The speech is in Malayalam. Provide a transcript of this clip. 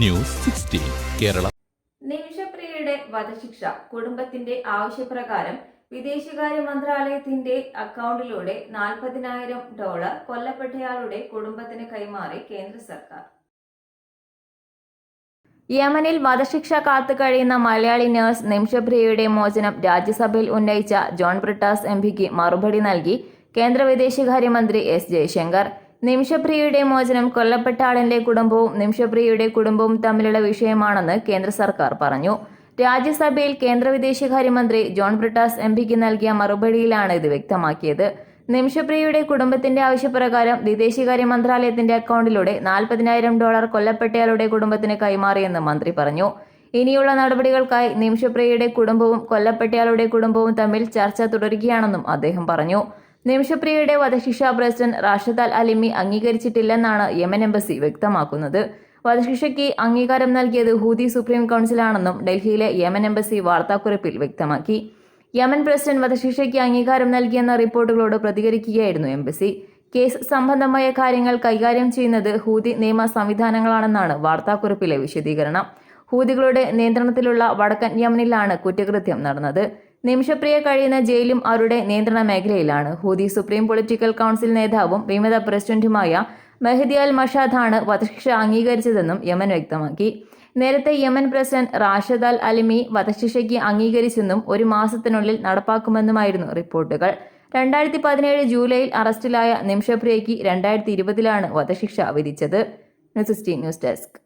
News sixteen Kerala. നിമിഷപ്രിയയുടെ വധശിക്ഷ കുടുംബത്തിന്റെ ആവശ്യപ്രകാരം വിദേശകാര്യ മന്ത്രാലയത്തിന്റെ അക്കൗണ്ടിലൂടെ നാൽപ്പതിനായിരം ഡോളർ കൊല്ലപ്പെട്ടയാളുടെ കുടുംബത്തിന് കൈമാറി കേന്ദ്ര സർക്കാർ. യമനിൽ വധശിക്ഷ കാത്തു കഴിയുന്ന മലയാളി നഴ്സ് നിമിഷപ്രിയയുടെ മോചനം രാജ്യസഭയിൽ ഉന്നയിച്ച ജോൺ ബ്രിട്ടാസ് എംപിക്ക് മറുപടി നൽകി കേന്ദ്ര വിദേശകാര്യമന്ത്രി എസ് ജയശങ്കർ. നിമിഷപ്രിയയുടെ മോചനം കൊല്ലപ്പെട്ട ആളിന്റെ കുടുംബവും നിമിഷപ്രിയയുടെ കുടുംബവും തമ്മിലുള്ള വിഷയമാണെന്ന് കേന്ദ്ര സർക്കാർ പറഞ്ഞു. രാജ്യസഭയിൽ കേന്ദ്ര വിദേശകാര്യമന്ത്രി ജോൺ ബ്രിട്ടാസ് എം പിക്ക് നൽകിയ മറുപടിയിലാണ് ഇത് വ്യക്തമാക്കിയത്. നിമിഷപ്രിയയുടെ കുടുംബത്തിന്റെ ആവശ്യപ്രകാരം വിദേശകാര്യ മന്ത്രാലയത്തിന്റെ അക്കൗണ്ടിലൂടെ നാൽപ്പതിനായിരം ഡോളർ കൊല്ലപ്പെട്ടയാളുടെ കുടുംബത്തിന് കൈമാറിയെന്ന് മന്ത്രി പറഞ്ഞു. ഇനിയുള്ള നടപടികൾക്കായി നിമിഷപ്രിയയുടെ കുടുംബവും കൊല്ലപ്പെട്ടയാളുടെ കുടുംബവും തമ്മിൽ ചർച്ച തുടരുകയാണെന്നും അദ്ദേഹം പറഞ്ഞു. നിമിഷപ്രിയയുടെ വധശിക്ഷ പ്രസിഡന്റ് റാഷിദ് അൽ അലിമി അംഗീകരിച്ചിട്ടില്ലെന്നാണ് യമൻ എംബസി വ്യക്തമാക്കുന്നത്. വധശിക്ഷയ്ക്ക് അംഗീകാരം നൽകിയത് ഹൂതി സുപ്രീം കൗൺസിലാണെന്നും ഡൽഹിയിലെ യമൻ എംബസി വാർത്താക്കുറിപ്പിൽ വ്യക്തമാക്കി. യമൻ പ്രസിഡന്റ് വധശിക്ഷയ്ക്ക് അംഗീകാരം നൽകിയെന്ന റിപ്പോർട്ടുകളോട് പ്രതികരിക്കുകയായിരുന്നു എംബസി. കേസ് സംബന്ധമായ കാര്യങ്ങൾ കൈകാര്യം ചെയ്യുന്നത് ഹൂതി നിയമ സംവിധാനങ്ങളാണെന്നാണ് വാർത്താക്കുറിപ്പിലെ വിശദീകരണം. ഹൂതികളുടെ നിയന്ത്രണത്തിലുള്ള വടക്കൻ യമനിലാണ് കുറ്റകൃത്യം നടന്നത്. നിമിഷപ്രിയ കഴിയുന്ന ജയിലും അവരുടെ നിയന്ത്രണ മേഖലയിലാണ്? ഹൂതി സുപ്രീം പൊളിറ്റിക്കൽ കൗൺസിൽ നേതാവും വിമത പ്രസിഡന്റുമായ മെഹദി അൽ മഷാദാണ് വധശിക്ഷ അംഗീകരിച്ചതെന്നും യമൻ വ്യക്തമാക്കി. നേരത്തെ യമൻ പ്രസിഡന്റ് റാഷദ് അൽ അലിമി വധശിക്ഷയ്ക്ക് അംഗീകരിച്ചെന്നും ഒരു മാസത്തിനുള്ളിൽ നടപ്പാക്കുമെന്നുമായിരുന്നു റിപ്പോർട്ടുകൾ. രണ്ടായിരത്തി പതിനേഴ് ജൂലൈയിൽ അറസ്റ്റിലായ നിമിഷപ്രിയയ്ക്ക് രണ്ടായിരത്തി ഇരുപതിലാണ് വധശിക്ഷ വിധിച്ചത്. News desk.